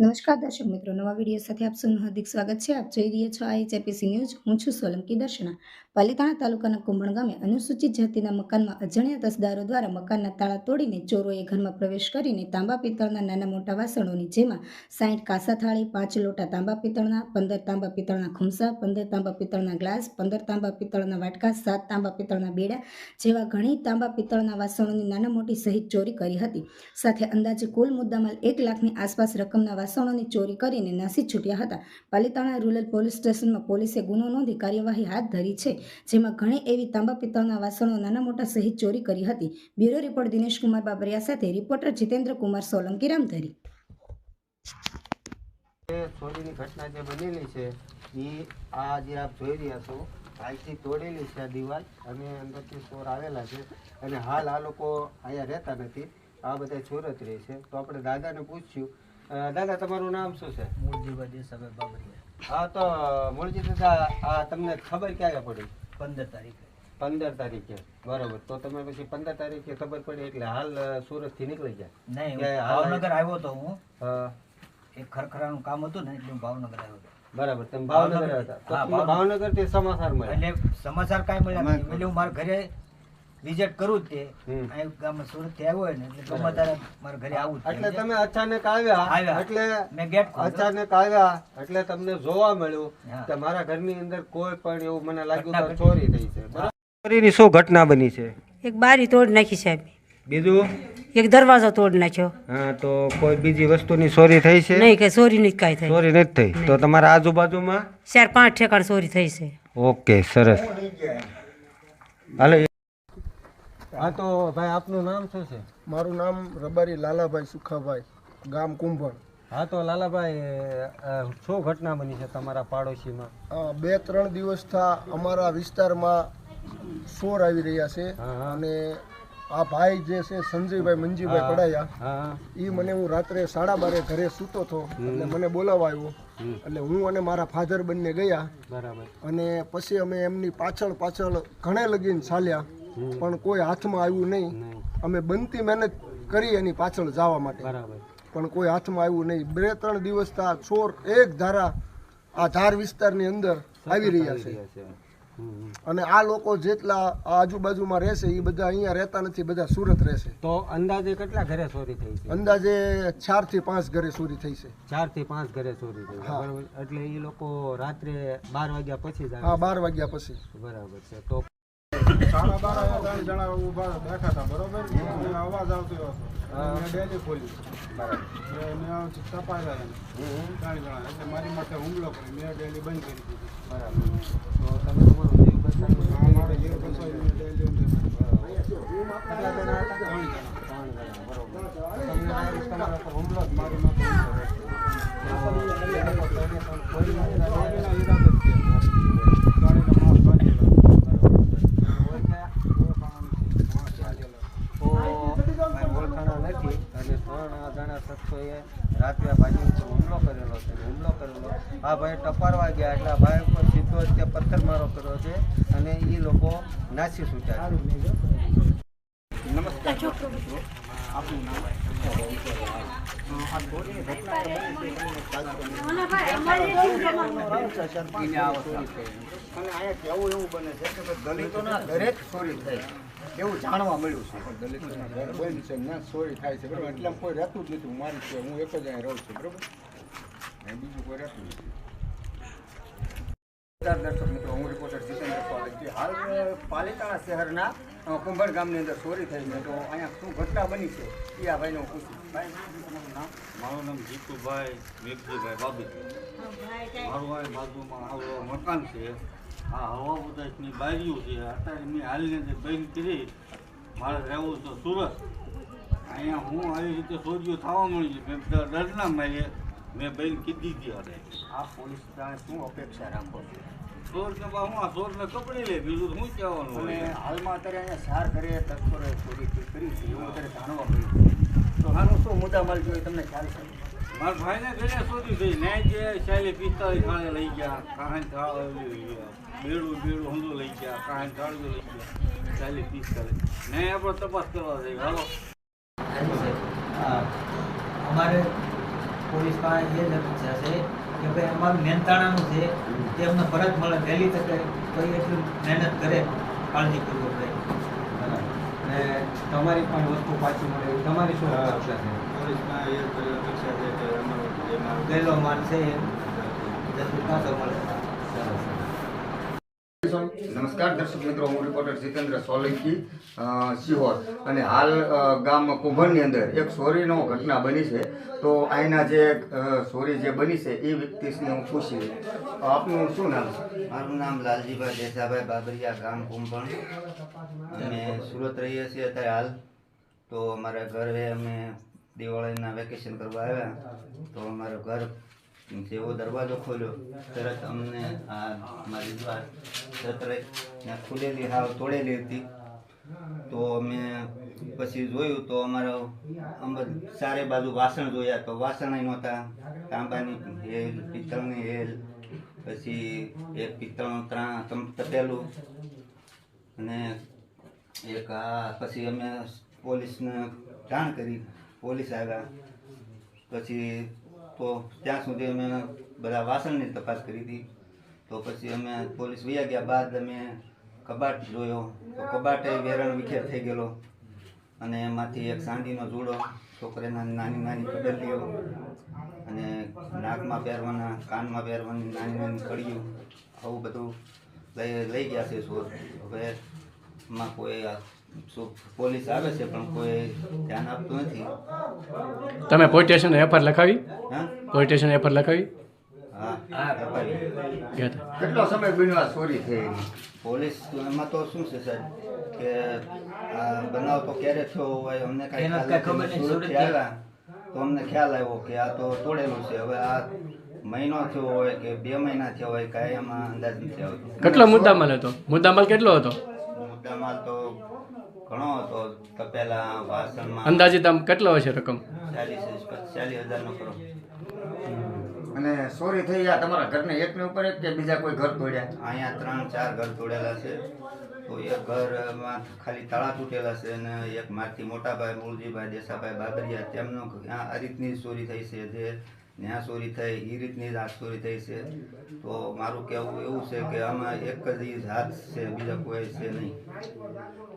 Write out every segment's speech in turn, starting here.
નમસ્કાર દર્શક મિત્રો, નવા વીડિયો સાથે આપ સૌનું હાર્દિક સ્વાગત છે. આપ જોઈ રહ્યા છો આઈએચએપીસી ન્યૂઝ. હું છું સોલંકી દર્શના. પાલિતાણા તાલુકાના કુંભણ ગામે અનુસૂચિત જાતિના મકાનમાં અજાણ્યા તસદારો દ્વારા મકાનના તાળા તોડીને ચોરોએ ઘરમાં પ્રવેશ કરીને તાંબા પિત્તળના નાના મોટા વાસણોની જેમાં સાઠ કાસા થાળી, પાંચ લોટા તાંબા પિત્તળના, પંદર તાંબા પિત્તળના ખુમસા, પંદર તાંબા પિત્તળના ગ્લાસ, પંદર તાંબા પિત્તળના વાટકા, સાત તાંબા પિત્તળના બેડા જેવા ઘણી તાંબા પિત્તળના વાસણોની નાના મોટી સહિત ચોરી કરી હતી. સાથે અંદાજે કુલ મુદ્દામાલ એક લાખની આસપાસ રકમના વાસણોની ચોરી કરીને નાસી છૂટ્યા હતા. પાલિતાણા રૂરલ પોલીસ સ્ટેશનમાં પોલીસે ગુનો નોંધી કાર્યવાહી હાથ ધરી છે, જેમાં ઘણી એવી તાંબા પિત્તળના વાસણો નાના મોટા સહિત ચોરી કરી હતી. બ્યુરો રિપોર્ટ દિનેશકુમાર બાબરિયા સાથે રિપોર્ટર જીતેન્દ્ર કુમાર સોલંકી રામધરી ચોરીની ઘટના જે બનેલી છે, એ આ જે આપ જોઈ રહ્યા છો આજથી તોડેલી છે આ દિવાલ. અને અંદરથી ચોર આવેલા છે અને હાલ આ લોકો અહીંયા રહેતા નથી. આ બધા સુરત રહે છે. તો આપણે દાદાને પૂછ્યું દાદા તમારું નામ શું છે? મૂળજીભાઈ દેસાભાઈ બાબરિયા. હા તો મૂળજી દાદા આ તમને ખબર ક્યારે પડી? પંદર તારીખે. પંદર તારીખે. બરોબર. તો તમે પછી પંદર તારીખે ખબર પડી એટલે હાલ સુરતથી નીકળી ગયા. નહીં ભાવનગર આવ્યો તો હું. એક ખરખરાનું કામ હતું ને એટલે હું ભાવનગર આવ્યો હતો. બરાબર. તમે ભાવનગર ભાવનગર- હતા. ભાવનગરથી સમાચાર મળ્યા? એટલે સમાચાર કાંઈ મળ્યા એટલે હું મારા ઘરે વિઝિટ કરું તે. અહીં ગામમાં સુરતથી આવ્યો ને એટલે ગમે તારે મારા ઘરે આવું એટલે તમે અચાનક આવ્યા. એટલે મેં ગેટ અચાનક આવ્યા એટલે તમને જોવા મળ્યું કે મારા ઘરની અંદર કોઈ પણ એવું મને લાગ્યું કે ચોરી થઈ છે. ચોરીની શું ઘટના બની છે? એક બારી તોડી નાખી સાહેબ બીજું? એક દરવાજો તોડ નાખ્યો. હા તો કોઈ બીજી વસ્તુની ચોરી થઈ છે? નહીં કે ચોરી નહીં કાંઈ થઈ. ચોરી નથી થઈ. તો તમારા આજુબાજુમાં? ચાર પાંચ ઠેકાણ ચોરી થઈ છે. ઓકે સરસ. હાલો હા તો ભાઈ આપનું નામ શું છે? મારું નામ રબારી લાલાભાઈ સુખાભાઈ ગામ કુંભણ. હા તો લાલાભાઈ શું ઘટના બની છે તમારા પાડોશીમાં? બે ત્રણ દિવસથી અમારા વિસ્તારમાં સોર આવી રહ્યા છે. અને આ ભાઈ જે છે સંજયભાઈ મંજીભાઈ પડાયા એ મને હું રાત્રે સાડા બારે ઘરે સૂતો હતો એટલે મને બોલાવવા આવ્યો એટલે હું અને મારા ફાધર બંને ગયા. બરાબર. અને પછી અમે એમની પાછળ પાછળ ઘણે લગીને ચાલ્યા. પણ કોઈ હાથમાં આવ્યું નહીં. અમે બનતી મહેનત કરી એની પાછળ જવા માટે. પણ કોઈ હાથમાં આવ્યું નહીં. બે ત્રણ દિવસ આ ચોર એક ધારા આ ધાર વિસ્તારની અંદર આવી રહ્યા છે. અને આ લોકો જેટલા આજુબાજુમાં રહેશે એ બધા અહીંયા રહેતા નથી બધા સુરત રહેશે. તો અંદાજે કેટલા ઘરે ચોરી થઈ છે? અંદાજે ચારથી પાંચ ઘરે ચોરી થઈ છે. ચારથી પાંચ ઘરે ચોરી થઈ બરાબર. એટલે એ લોકો રાત્રે બાર વાગ્યા પછી હા બાર વાગ્યા પછી. બરાબર છે. તો સાડા બાર ત્રણ જણા ઊભા બેઠા હતા બરોબર અને અવાજ આવતો હતો મેં ડેલી ખોલી મેં તપાસ્યા એને ત્રણ જણા એટલે મારી માથે હુમલો કર્યો મેં ડેલી બંધ કરી દીધી તો તમે હુમલો જ મારી માટે ઈરાદે જ છે. ગાડીના માલ ભાંગેલા. હોય ક્યાં? માલ ભાંગેલા. તો ભાઈ ઓળખાણા નથી અને ત્રણ અજાણા શખ્સોએ રાત્રે ભાઈ ઉપર હુમલો કરેલો છે હુમલો કરેલો આ ભાઈ ટપારવા ગયા એટલે ભાઈ ઉપર સીધો જ પથ્થર પથ્થરમારો કર્યો છે અને એ લોકો નાસી છૂટ્યા છે. અને અહીંયા કેવું એવું બને છે કે દલિતોના ઘરે જ ચોરી થઈ એવું જાણવા મળ્યું છે. દલિતોના બંધ છે ના ચોરી થાય છે. બરાબર? એટલે કોઈ રહેતું જ નથી. હું મારી છે હું એક જ અહીં રહું છું. બરોબર? બીજું કોઈ રહેતું નથી. નમસ્કાર દર્શક મિત્રો, હું રિપોર્ટર જીતેન્દ્ર સોલંકી હાલ પાલિતાણા શહેરના કુંભળ ગામની અંદર ચોરી થઈ છે. તો અહીંયા શું ઘટના બની છે? એ આ ભાઈને હું નામ? મારું નામ જીતુભાઈ મેઘજીભાઈ બાબી મારું આ બાજુમાં આવું મકાન છે. આ હવા ઉદાસની બારીઓ છે. અત્યારે મેં હાલીને જે બંધ કરી, મારે રહેવું છે સુરત. અહીંયા હું આવી રીતે ચોરીઓ થવા મળી છે. ડરના મારે મેં બેન કીધી હતી હવે આ પોલીસ જાણે શું અપેક્ષા રાખો છો? ચોરને હું આ ચોરને કપડી લે બીજું શું કહેવાનું અને હાલમાં અત્યારે અહીંયા સાર ઘરે તસ્કરોએ ચોરી કરી છે એવું અત્યારે જાણવા મળ્યું તો આનું શું મુદ્દા માલ જોઈએ તમને ખ્યાલ છે? મારા ભાઈને ઘરે ચોરી થઈ ન્યાય જે ચાલી પિસ્તાલીસ થાળે લઈ ગયા કાંઈ થાળ બેડું બેડું હંધું લઈ ગયા કાંઈ થાળીઓ લઈ ગયા ચાલી પિસ્તાલીસ ન્યાય આપણે તપાસ કરવા જઈએ હાલો. હા. અમારે પોલીસ પાસે એ જ અપેક્ષા છે કે ભાઈ અમારું મહેનતાણાનું છે તે અમને ફરજ મળે વહેલી તકે કોઈ એટલું મહેનત કરે કાળજીપૂર્વક રહે અને તમારી પણ વસ્તુ પાછી મળે એવી તમારી શું અપેક્ષા છે? પોલીસમાં એ જ અપેક્ષા છે કે અમારો જે મારો ગયેલો માલ છે એ. પાછો મળે. નમસ્કાર, દર્શક મિત્રો, હું રિપોર્ટર જીતેન્દ્ર સોલંકી સિહોર. અને હાલ ગામમાં ગામ કુંભરની અંદર એક સોરીનો ઘટના બની છે. તો અહીંના જે સોરી જે બની છે, એ વ્યક્તિને હું પૂછી આપનું શું નામ મારું નામ લાલજીભાઈ દેસાભાઈ બાબરિયા, ગામ કુંભણ. અમે સુરત રહીએ છીએ અત્યારે હાલ. તો અમારા ઘરે અમે દિવાળીના વેકેશન કરવા આવ્યા. તો અમારું ઘર જેવો દરવાજો ખોલ્યો, તરત અમને આ મારી દ્વાર છત્રે ત્યાં ખુલેલી, હાવ તોડેલી હતી. તો અમે પછી જોયું તો અમારો અંદર ચારે બાજુ વાસણ જોયા તો વાસણ નહોતા તાંબાની હેલ, પિત્તળની હેલ, પછી એક પિત્તળનું ત્રણ તપેલું અને એક આ, પછી અમે પોલીસને જાણ કરી, પોલીસ આવ્યા. પછી તો ત્યાં સુધી અમે બધા વાસણની તપાસ કરી હતી. તો પછી અમે પોલીસ વૈયા ગયા બાદ અમે કબાટ જોયો. તો કબાટે વેરણ વિખેર થઈ ગયેલો અને એમાંથી એક સાંધીનો જુડો છોકરીના નાની નાની કડલીઓ અને નાકમાં પહેરવાના, કાનમાં પહેરવાની નાની નાની કડીઓ, આવું બધું લઈ લઈ ગયા છે ચોર હવે એમાં કોઈ પોલીસ આવે છે પણ કોઈ ધ્યાન આપતું નથી. તમે પોલીસ સ્ટેશન એફઆર લખાવી? હા? પોલીસ સ્ટેશન એફઆર લખાવી? કેટલો સમય બન્યો ચોરી થઈ? પોલીસ એમાં તો શું છે સાહેબ કે આ બનાવ તો ક્યારે થયો હોય અમને કાંઈ ખબર નથી. આવ્યા તો અમને ખ્યાલ આવ્યો કે આ તો તોડેલું છે. હવે આ મહિનો થયો હોય કે બે મહિના થયો હોય કાંઈ એમાં અંદાજ નથી આવતો. કેટલો મુદ્દામાલ હતો? મુદ્દામાલ કેટલો હતો? મુદ્દામાલ તો ઘણો હતો. તપેલા વાસણમાં. અંદાજિત આમ કેટલો હશે રકમ? ચાલીસ ચાલીસ હજારનો કરો. અને ચોરી થઈ ગયા તમારા ઘરને એકને ઉપર એક કે બીજા કોઈ ઘર તોડ્યા? અહીંયા ત્રણ ચાર ઘર તોડેલા છે. તો એક ઘરમાં ખાલી તાળા તૂટેલા છે અને એક મારથી મોટાભાઈ મૂળજીભાઈ દેસાભાઈ બાબરિયા તેમનો આ આ રીતની ચોરી થઈ છે જે ત્યાં ચોરી થઈ એ રીતની જ આ ચોરી થઈ છે. તો મારું કહેવું એવું છે કે આમાં એક જ હાથ છે બીજા કોઈ છે નહીં.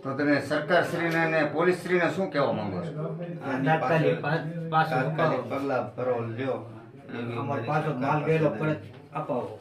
તો તમે સરકારશ્રીને અને પોલીસશ્રીને શું કહેવા માંગો છો? તાત્કાલિક પગલાં ભરો લ્યો. અમારો પાછો માલ ગયેલો પરત અપાવો.